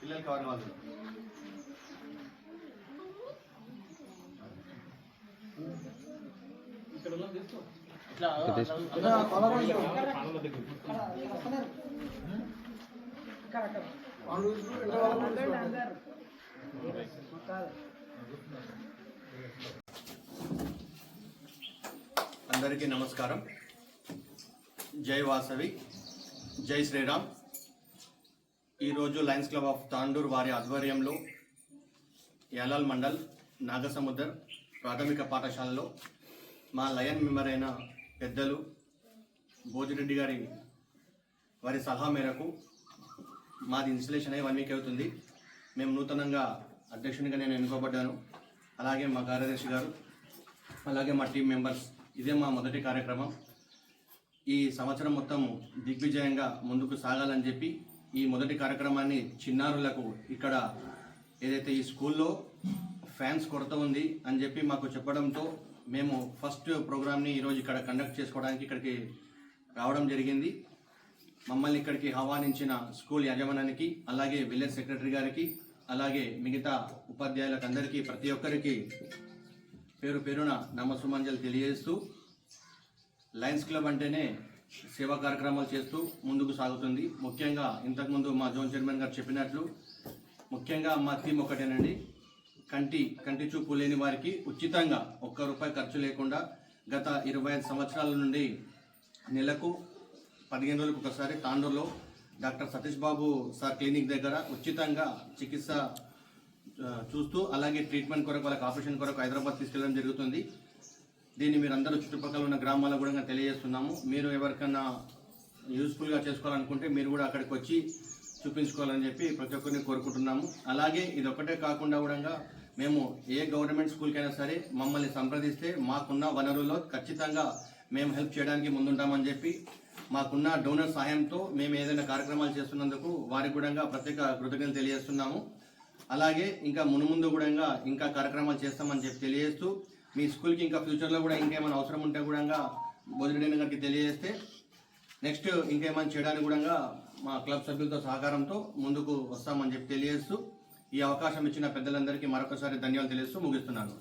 పిల్లలు కావాలి వాళ్ళు అందరికీ నమస్కారం. జై వాసవి జై శ్రీరామ్. ఈరోజు లయన్స్ క్లబ్ ఆఫ్ తాండూర్ వారి ఆధ్వర్యంలో యాలాల్ మండల్ నాగసముద్ర ప్రాథమిక పాఠశాలలో మా లయన్ మెంబర్ అయిన పెద్దలు భోజిరెడ్డి గారి వారి సలహా మేరకు మాది ఇన్స్టలేషన్ అయ్యి వన్ వీక్ అవుతుంది. మేము నూతనంగా అధ్యక్షునిగా నేను ఎన్నుకోబడ్డాను. అలాగే మా కార్యదర్శి గారు అలాగే మా టీం మెంబర్స్ ఇదే మా మొదటి కార్యక్రమం. ఈ సంవత్సరం మొత్తం దిగ్విజయంగా ముందుకు సాగాలని చెప్పి ఈ మొదటి కార్యక్రమాన్ని చిన్నారులకు ఇక్కడ ఏదైతే ఈ స్కూల్లో ఫ్యాన్స్ కొరత ఉంది అని చెప్పి మాకు చెప్పడంతో మేము ఫస్ట్ ప్రోగ్రామ్ని ఈరోజు ఇక్కడ కండక్ట్ చేసుకోవడానికి ఇక్కడికి రావడం జరిగింది. మమ్మల్ని ఇక్కడికి ఆహ్వానించిన స్కూల్ యాజమాన్యానికి అలాగే విలేజ్ సెక్రటరీ గారికి అలాగే మిగతా ఉపాధ్యాయులకు అందరికీ ప్రతి ఒక్కరికి పేరు పేరున నమస్సుమంజలు తెలియజేస్తూ లయన్స్ క్లబ్ అంటేనే సేవా కార్యక్రమాలు చేస్తూ ముందుకు సాగుతుంది. ముఖ్యంగా ఇంతకుముందు మా జోన్ చైర్మన్ గారు చెప్పినట్లు ముఖ్యంగా మా థీమ్ ఒకటేనండి. కంటి కంటి చూపు లేని వారికి ఉచితంగా ఒక్క రూపాయి ఖర్చు లేకుండా గత ఇరవై ఐదు సంవత్సరాల నుండి నెలకు పదిహేను రోజులకు ఒకసారి తాండూరులో doctor Satish Babu sir clinic దగ్గర ఉచితంగా చికిత్స చూస్తూ అలాగే ట్రీట్మెంట్ కొరకు వాళ్ళకి ఆపరేషన్ కొరకు హైదరాబాద్ తీసుకెళ్ళడం జరుగుతుంది. దీన్ని మీరు అందరూ చుట్టుపక్కల ఉన్న గ్రామాల్లో కూడా తెలియజేస్తున్నాము. మీరు ఎవరికన్నా యూస్ఫుల్గా చేసుకోవాలనుకుంటే మీరు కూడా అక్కడికి వచ్చి చూపించుకోవాలని చెప్పి ప్రతి ఒక్కరిని కోరుకుంటున్నాము. అలాగే ఇది ఒకటే కాకుండా కూడా మేము ఏ గవర్నమెంట్ స్కూల్కైనా సరే మమ్మల్ని సంప్రదిస్తే మాకున్న వనరుల్లో ఖచ్చితంగా మేము హెల్ప్ చేయడానికి ముందుంటామని చెప్పి మాకున్న డోనర్ సహాయంతో మేము ఏదైనా కార్యక్రమాలు చేస్తున్నందుకు వారికి కూడా ప్రత్యేక కృతజ్ఞతలు తెలియజేస్తున్నాము. అలాగే ఇంకా మునుముందు కూడా ఇంకా కార్యక్రమాలు చేస్తామని చెప్పి తెలియజేస్తూ మీ స్కూల్కి ఇంకా ఫ్యూచర్లో కూడా ఇంకేమైనా అవసరం ఉంటే కూడా భోజరెడ్డి గారికి తెలియజేస్తే నెక్స్ట్ ఇంకేమైనా చేయడానికి కూడా మా క్లబ్ సభ్యులతో సహకారంతో ముందుకు వస్తామని చెప్పి తెలియజేస్తూ ఈ అవకాశం ఇచ్చిన పెద్దలందరికీ మరొకసారి ధన్యవాదాలు తెలియజేస్తూ ముగిస్తున్నాను.